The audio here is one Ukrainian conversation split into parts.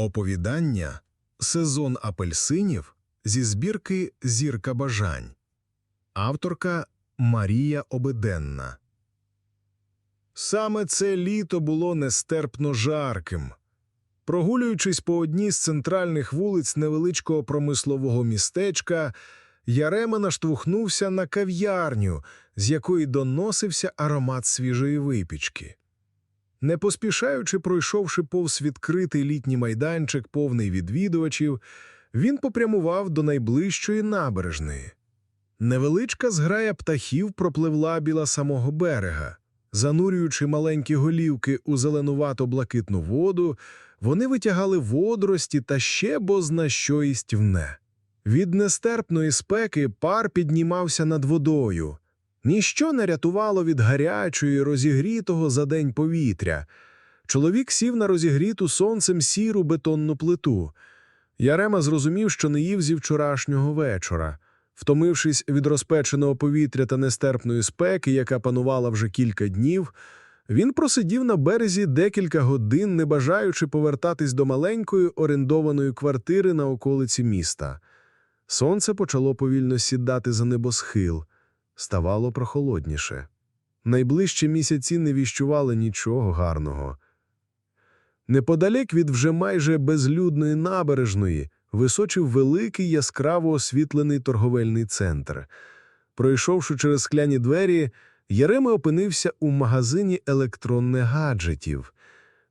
Оповідання Сезон апельсинів зі збірки Зірка бажань. Авторка Марія Обиденна. Саме це літо було нестерпно жарким. Прогулюючись по одній з центральних вулиць невеличкого промислового містечка, Ярема наштовхнувся на кав'ярню, з якої доносився аромат свіжої випічки. Не поспішаючи, пройшовши повз відкритий літній майданчик, повний відвідувачів, він попрямував до найближчої набережної. Невеличка зграя птахів пропливла біля самого берега. Занурюючи маленькі голівки у зеленувато-блакитну воду, вони витягали водорості та ще бозна що істівне. Від нестерпної спеки пар піднімався над водою. Ніщо не рятувало від гарячої, розігрітого за день повітря. Чоловік сів на розігріту сонцем сіру бетонну плиту. Ярема зрозумів, що не їв зі вчорашнього вечора. Втомившись від розпеченого повітря та нестерпної спеки, яка панувала вже кілька днів, він просидів на березі декілька годин, не бажаючи повертатись до маленької орендованої квартири на околиці міста. Сонце почало повільно сідати за небосхил. Ставало прохолодніше. Найближчі місяці не віщували нічого гарного. Неподалік від вже майже безлюдної набережної височив великий яскраво освітлений торговельний центр. Пройшовши через скляні двері, Ярема опинився у магазині електронних гаджетів.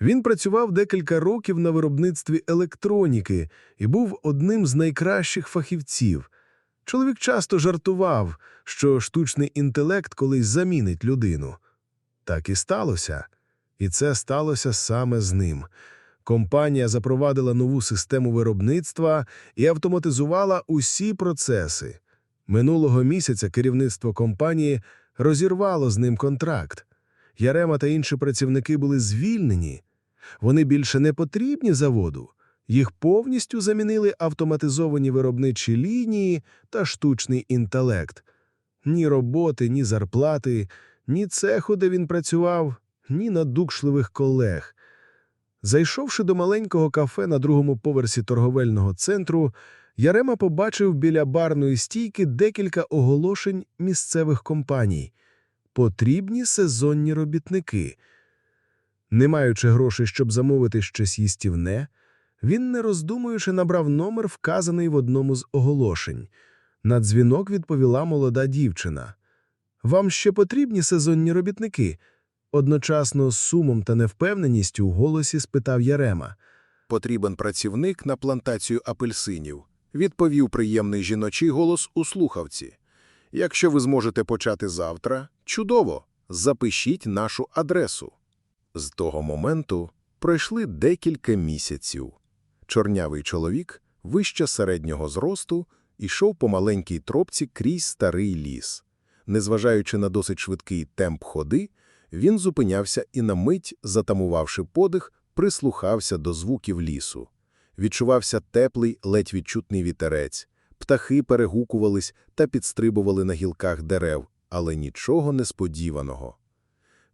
Він працював декілька років на виробництві електроніки і був одним з найкращих фахівців. Чоловік часто жартував, що штучний інтелект колись замінить людину. Так і сталося. І це сталося саме з ним. Компанія запровадила нову систему виробництва і автоматизувала усі процеси. Минулого місяця керівництво компанії розірвало з ним контракт. Ярема та інші працівники були звільнені. Вони більше не потрібні заводу. Їх повністю замінили автоматизовані виробничі лінії та штучний інтелект. Ні роботи, ні зарплати, ні цеху, де він працював, ні надукшливих колег. Зайшовши до маленького кафе на другому поверсі торговельного центру, Ярема побачив біля барної стійки декілька оголошень місцевих компаній. Потрібні сезонні робітники. Не маючи грошей, щоб замовити щось їстівне, він, не роздумуючи, набрав номер, вказаний в одному з оголошень. На дзвінок відповіла молода дівчина. Вам ще потрібні сезонні робітники? Одночасно з сумом та невпевненістю у голосі спитав Ярема. Потрібен працівник на плантацію апельсинів, відповів приємний жіночий голос у слухавці. Якщо ви зможете почати завтра, чудово, запишіть нашу адресу. З того моменту пройшли декілька місяців. Чорнявий чоловік, вище середнього зросту, ішов по маленькій тропці крізь старий ліс. Незважаючи на досить швидкий темп ходи, він зупинявся і на мить, затамувавши подих, прислухався до звуків лісу. Відчувався теплий, ледь відчутний вітерець. Птахи перегукувались та підстрибували на гілках дерев, але нічого несподіваного.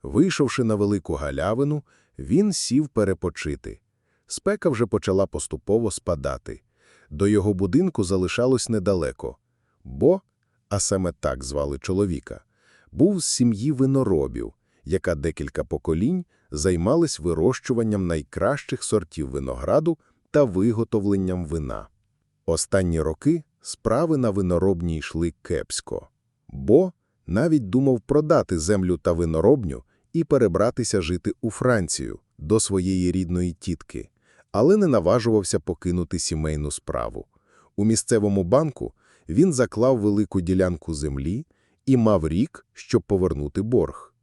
Вийшовши на велику галявину, він сів перепочити. Спека вже почала поступово спадати. До його будинку залишалось недалеко. Бо, а саме так звали чоловіка, був з сім'ї виноробів, яка декілька поколінь займалась вирощуванням найкращих сортів винограду та виготовленням вина. Останні роки справи на виноробні йшли кепсько. Бо навіть думав продати землю та виноробню і перебратися жити у Францію до своєї рідної тітки, але не наважувався покинути сімейну справу. У місцевому банку він заклав велику ділянку землі і мав рік, щоб повернути борг.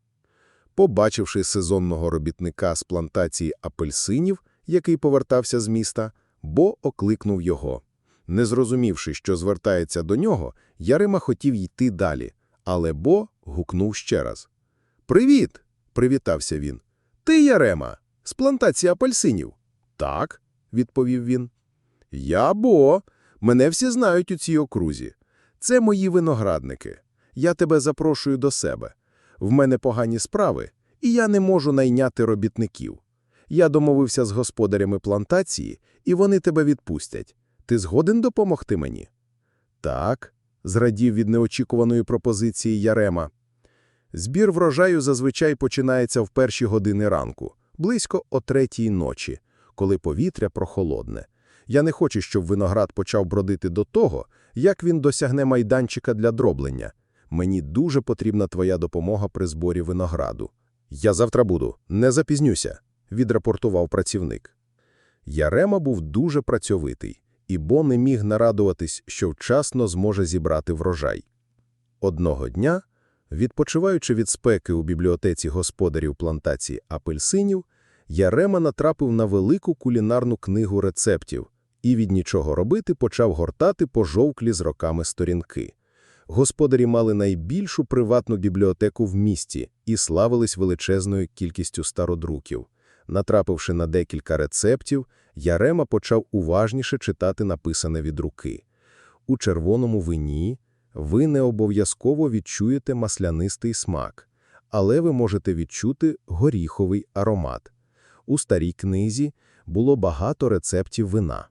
Побачивши сезонного робітника з плантації апельсинів, який повертався з міста, Бо окликнув його. Не зрозумівши, що звертається до нього, Ярима хотів йти далі, але Бо гукнув ще раз. «Привіт!» – привітався він. «Ти, Ярема, з плантації апельсинів?» «Так», – відповів він. «Я Бо. Мене всі знають у цій окрузі. Це мої виноградники. Я тебе запрошую до себе. В мене погані справи, і я не можу найняти робітників. Я домовився з господарями плантації, і вони тебе відпустять. Ти згоден допомогти мені? Так, зрадів від неочікуваної пропозиції Ярема. Збір врожаю зазвичай починається в перші години ранку, близько о третій ночі, коли повітря прохолодне. Я не хочу, щоб виноград почав бродити до того, як він досягне майданчика для дроблення. Мені дуже потрібна твоя допомога при зборі винограду. Я завтра буду, не запізнюся, відрапортував працівник. Ярема був дуже працьовитий, і Бо не міг нарадуватись, що вчасно зможе зібрати врожай. Одного дня, відпочиваючи від спеки у бібліотеці господарів плантації апельсинів, Ярема натрапив на велику кулінарну книгу рецептів і від нічого робити почав гортати пожовклі з роками сторінки. Господарі мали найбільшу приватну бібліотеку в місті і славились величезною кількістю стародруків. Натрапивши на декілька рецептів, Ярема почав уважніше читати написане від руки. У червоному вині ви не обов'язково відчуєте маслянистий смак, але ви можете відчути горіховий аромат. У старій книзі було багато рецептів вина.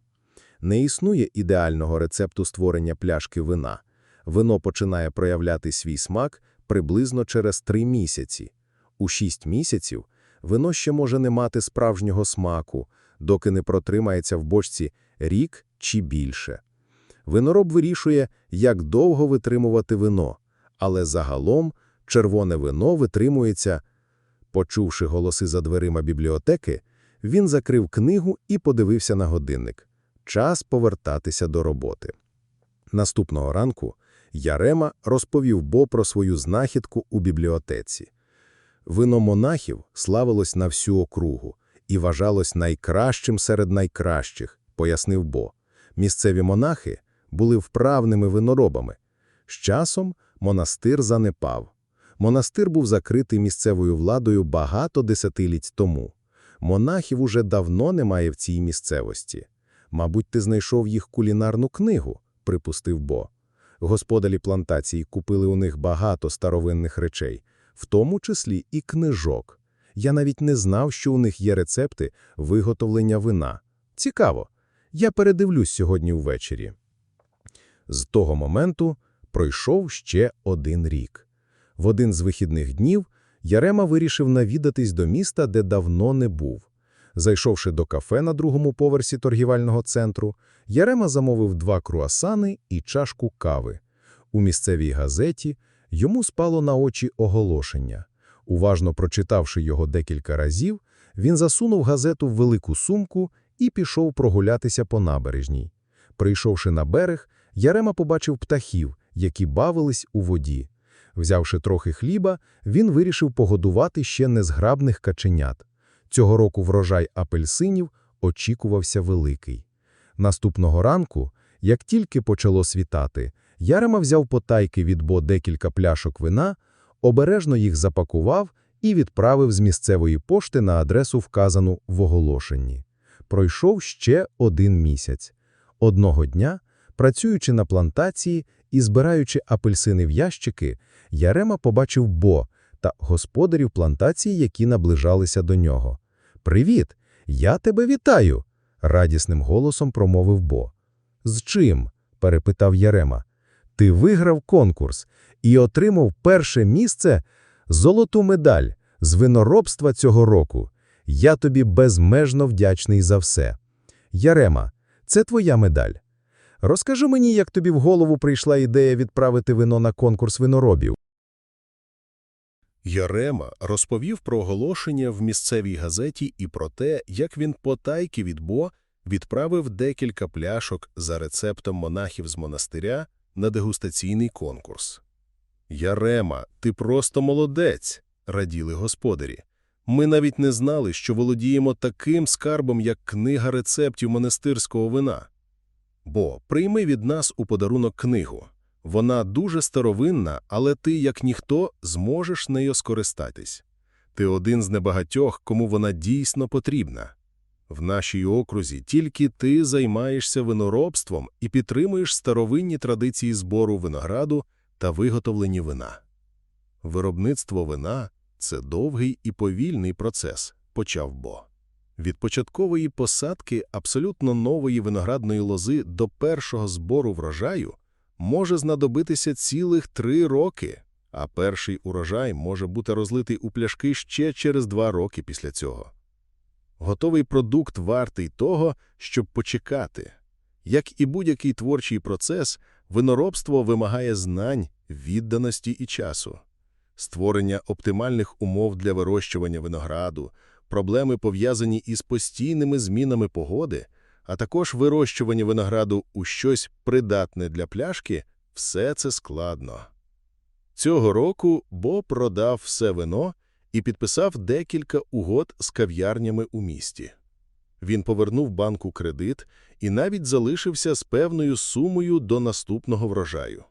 Не існує ідеального рецепту створення пляшки вина. Вино починає проявляти свій смак приблизно через три місяці. У шість місяців вино ще може не мати справжнього смаку, доки не протримається в бочці рік чи більше. Винороб вирішує, як довго витримувати вино, але загалом червоне вино витримується. Почувши голоси за дверима бібліотеки, він закрив книгу і подивився на годинник. Час повертатися до роботи. Наступного ранку Ярема розповів Бо про свою знахідку у бібліотеці. Вино монахів славилось на всю округу і вважалось найкращим серед найкращих, пояснив Бо. Місцеві монахи були вправними виноробами. З часом монастир занепав. Монастир був закритий місцевою владою багато десятиліть тому. Монахів уже давно немає в цій місцевості. Мабуть, ти знайшов їх кулінарну книгу, припустив Бо. Господарі плантації купили у них багато старовинних речей, в тому числі і книжок. Я навіть не знав, що у них є рецепти виготовлення вина. Цікаво. Я передивлюсь сьогодні ввечері. З того моменту пройшов ще один рік. В один з вихідних днів Ярема вирішив навідатись до міста, де давно не був. Зайшовши до кафе на другому поверсі торгівельного центру, Ярема замовив два круасани і чашку кави. У місцевій газеті йому спало на очі оголошення. Уважно прочитавши його декілька разів, він засунув газету в велику сумку і пішов прогулятися по набережній. Прийшовши на берег, Ярема побачив птахів, які бавились у воді. Взявши трохи хліба, він вирішив погодувати ще незграбних каченят. Цього року врожай апельсинів очікувався великий. Наступного ранку, як тільки почало світати, Ярема взяв потайки від Бо декілька пляшок вина, обережно їх запакував і відправив з місцевої пошти на адресу, вказану в оголошенні. Пройшов ще один місяць. Одного дня, працюючи на плантації і збираючи апельсини в ящики, Ярема побачив Бо та господарів плантації, які наближалися до нього. «Привіт! Я тебе вітаю!» – радісним голосом промовив Бо. «З чим?» – перепитав Ярема. «Ти виграв конкурс і отримав перше місце – золоту медаль з виноробства цього року. Я тобі безмежно вдячний за все. Ярема, це твоя медаль. Розкажи мені, як тобі в голову прийшла ідея відправити вино на конкурс виноробів. Ярема розповів про оголошення в місцевій газеті і про те, як він потайки від Бо відправив декілька пляшок за рецептом монахів з монастиря на дегустаційний конкурс. «Ярема, ти просто молодець!» – раділи господарі. «Ми навіть не знали, що володіємо таким скарбом, як книга рецептів монастирського вина. Бо прийми від нас у подарунок книгу. Вона дуже старовинна, але ти, як ніхто, зможеш нею скористатись. Ти один з небагатьох, кому вона дійсно потрібна. В нашій окрузі тільки ти займаєшся виноробством і підтримуєш старовинні традиції збору винограду та виготовлення вина. Виробництво вина – це довгий і повільний процес, почав Бо. Від початкової посадки абсолютно нової виноградної лози до першого збору врожаю може знадобитися цілих три роки, а перший урожай може бути розлитий у пляшки ще через два роки після цього. Готовий продукт вартий того, щоб почекати. Як і будь-який творчий процес, виноробство вимагає знань, відданості і часу. Створення оптимальних умов для вирощування винограду, проблеми, пов'язані із постійними змінами погоди, а також вирощування винограду у щось придатне для пляшки – все це складно. Цього року Бо продав все вино і підписав декілька угод з кав'ярнями у місті. Він повернув банку кредит і навіть залишився з певною сумою до наступного врожаю.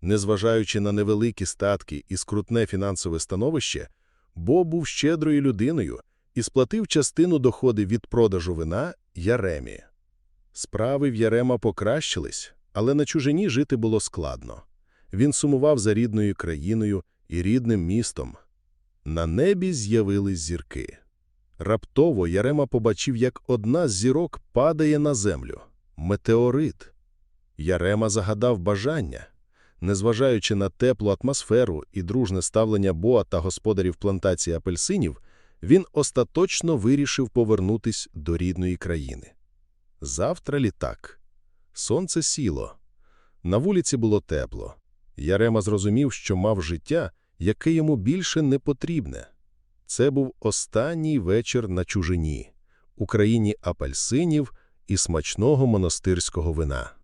Незважаючи на невеликі статки і скрутне фінансове становище, Бо був щедрою людиною і сплатив частину доходи від продажу вина Яремі. Справи в Ярема покращились, але на чужині жити було складно. Він сумував за рідною країною і рідним містом. На небі з'явились зірки. Раптово Ярема побачив, як одна з зірок падає на землю – метеорит. Ярема загадав бажання. Незважаючи на теплу атмосферу і дружне ставлення Боа та господарів плантації апельсинів, він остаточно вирішив повернутись до рідної країни. Завтра літак. Сонце сіло. На вулиці було тепло. Ярема зрозумів, що мав життя, яке йому більше не потрібне. Це був останній вечір на чужині, у країні апельсинів і смачного монастирського вина.